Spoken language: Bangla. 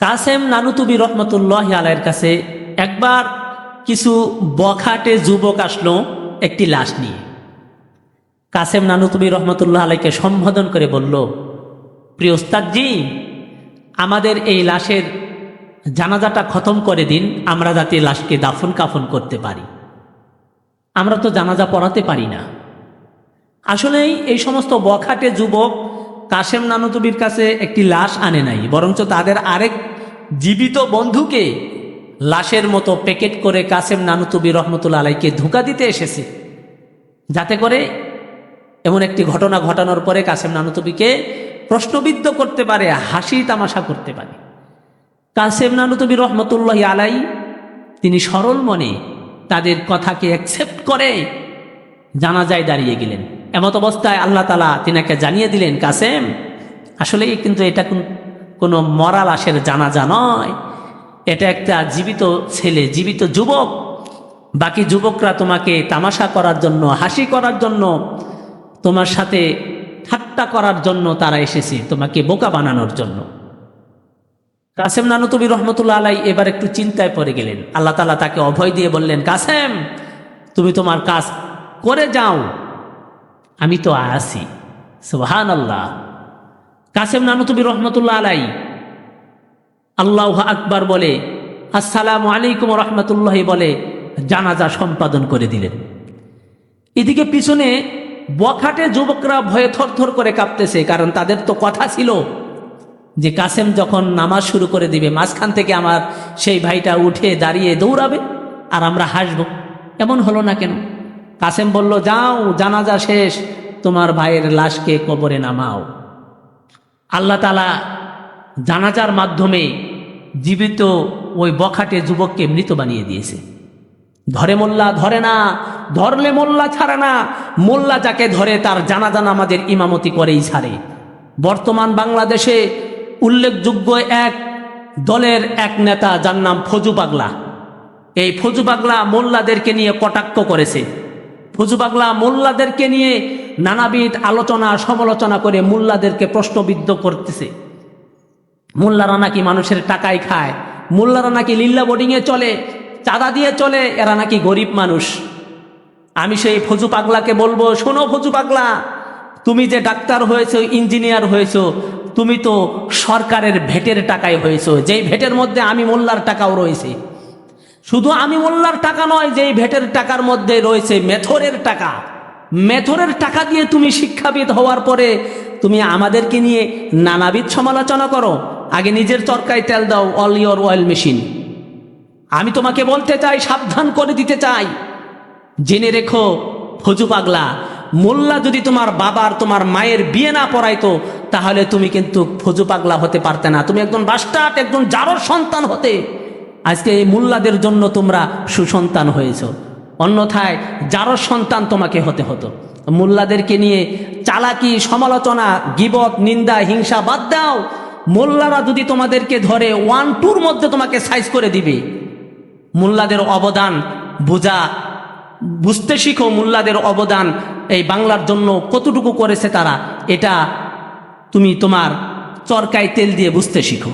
কাসেম নানুতুবি রহমতুল্লাহ আলাইয়ের কাছে একবার কিছু বখাটে যুবক আসলো একটি লাশ নিয়ে। কাসেম নানুতুবি রহমতুল্লাহ আলাইকে সম্বোধন করে বলল, প্রিয় ওস্তাদজি, আমাদের এই লাশের জানাজাটা খতম করে দিন, আমরা যাতে লাশকে দাফন কাফন করতে পারি। আমরা তো জানাজা পড়াতে পারি না। আসলেই এই সমস্ত বখাটে যুবক কাশেম নানুতুবির কাছে একটি লাশ আনে নাই, বরঞ্চ তাদের আরেক জীবিত বন্ধুকে লাশের মতো প্যাকেট করে কাসেম নানুতুবি রহমতুল্লা আলাইকে ধোকা দিতে এসেছে। যাতে করে এমন একটি ঘটনা ঘটানোর পরে কাসেম নানুতুবিকে প্রশ্নবিদ্ধ করতে পারে, হাসি তামাশা করতে পারে। কাসেম নানুতুবি রহমতুল্লাহ আলাই, তিনি সরল মনে তাদের কথাকে অ্যাকসেপ্ট করে জানাজায় দাঁড়িয়ে গেলেন। এমত অবস্থায় আল্লাহ তালা তিনাকে জানিয়ে দিলেন, কাসেম, আসলে কিন্তু এটা কোন- মরা লাশের জানাজা নয়। এটা একটা জীবিত ছেলে, জীবিত যুবক। বাকি যুবকরা তোমাকে তামাশা করার জন্য, হাসি করার জন্য, তোমার সাথে ঠাট্টা করার জন্য তারা এসেছে, তোমাকে বোকা বানানোর জন্য। কাসেম নানুতবি রহমতুল্লাহ আলাই এবার একটু চিন্তায় পড়ে গেলেন। আল্লাহ তালা তাকে অভয় দিয়ে বললেন, কাসেম, তুমি তোমার কাজ করে যাও। আমি তো আসি সুহান আল্লাহ কাসেম নানুতবি রহমতুল্লাহ আলাই আল্লাহ আকবার বলে, আসসালামু আলাইকুম রহমতুল্লাহ বলে জানাজা সম্পাদন করে দিলেন। এদিকে পিছনে বখাটে যুবকরা ভয়ে থরথর করে কাঁপতেছে, কারণ তাদের তো কথা ছিল যে কাসেম যখন নামাজ শুরু করে দিবে, মাঝখান থেকে আমার সেই ভাইটা উঠে দাঁড়িয়ে দৌড়াবে আর আমরা হাসব। এমন হলো না কেন? কাসেম বলল, যাও, জানাজা শেষ, তোমার ভাইয়ের লাশকে কবরে নামাও। আল্লাহ তালা জানাজার মাধ্যমে জীবিত ওই বখাটে যুবককে মৃত বানিয়ে দিয়েছে। ধরে মোল্লা, ধরে না, ধরলে মোল্লা ছাড়ে না, মোল্লা যাকে ধরে তার জানাজা নামাজের ইমামতি করেই ছাড়ে। বর্তমান বাংলাদেশে উল্লেখযোগ্য এক দলের এক নেতা যার নাম ফজু পাগলা এই ফজু পাগলা মোল্লাদেরকে নিয়ে কটাক্ষ করেছে। পাগলা মোল্লাদেরকে নিয়ে নানাবিধ আলোচনা, সমালোচনা করে মোল্লাদেরকে প্রশ্নবিদ্ধ করতেছে। মোল্লারা নাকি মানুষের টাকায় খায়, মোল্লারা নাকি লিল্লা বোর্ডিংয়ে চলে, চাঁদা দিয়ে চলে, এরা নাকি গরিব মানুষ। আমি সেই ফজু পাগলাকে বলব, শোনো ফজু পাগলা তুমি যে ডাক্তার হয়েছো, ইঞ্জিনিয়ার হয়েছো, তুমি তো সরকারের ভেটের টাকায় হয়েছো, যেই ভেটের মধ্যে আমি মোল্লার টাকাও রয়েছে। শুধু আমি মোল্লার টাকা নয়, যেই ভেটের টাকার মধ্যে রয়েছে মেথরের টাকা। মেথরের টাকা দিয়ে তুমি শিক্ষাবিদ হওয়ার পরে তুমি আমাদেরকে নিয়ে নানাবিধ সমালোচনা করো। আগে নিজের চরকায় তেল দাও অল ইয়র অয়েল মেশিন আমি তোমাকে বলতে চাই, সাবধান করে দিতে চাই। জেনে রেখো, ফজু পাগলা, মোল্লা যদি তোমার বাবার তোমার মায়ের বিয়ে না পড়াইতো, তাহলে তুমি কিন্তু ফজু পাগলা হতে পারতে না। তুমি একজন বাস্টাট একজন জারর সন্তান হতে। আজকে এই মোল্লাদের জন্য তোমরা সুসন্তান হয়েছ। অন্যথায় জারর সন্তান তোমাকে হতে হতো। মোল্লাদেরকে নিয়ে চালাকি, সমালোচনা, গিবত, নিন্দা, হিংসা বাদ দাও। মোল্লারা যদি তোমাদেরকে ধরে ওয়ান টুর মধ্যে তোমাকে সাইজ করে দিবে। মোল্লাদের অবদান বোঝা, বুঝতে শিখো মোল্লাদের অবদান এই বাংলার জন্য কতটুকু করেছে তারা। এটা তুমি তোমার চরকায় তেল দিয়ে বুঝতে শিখো।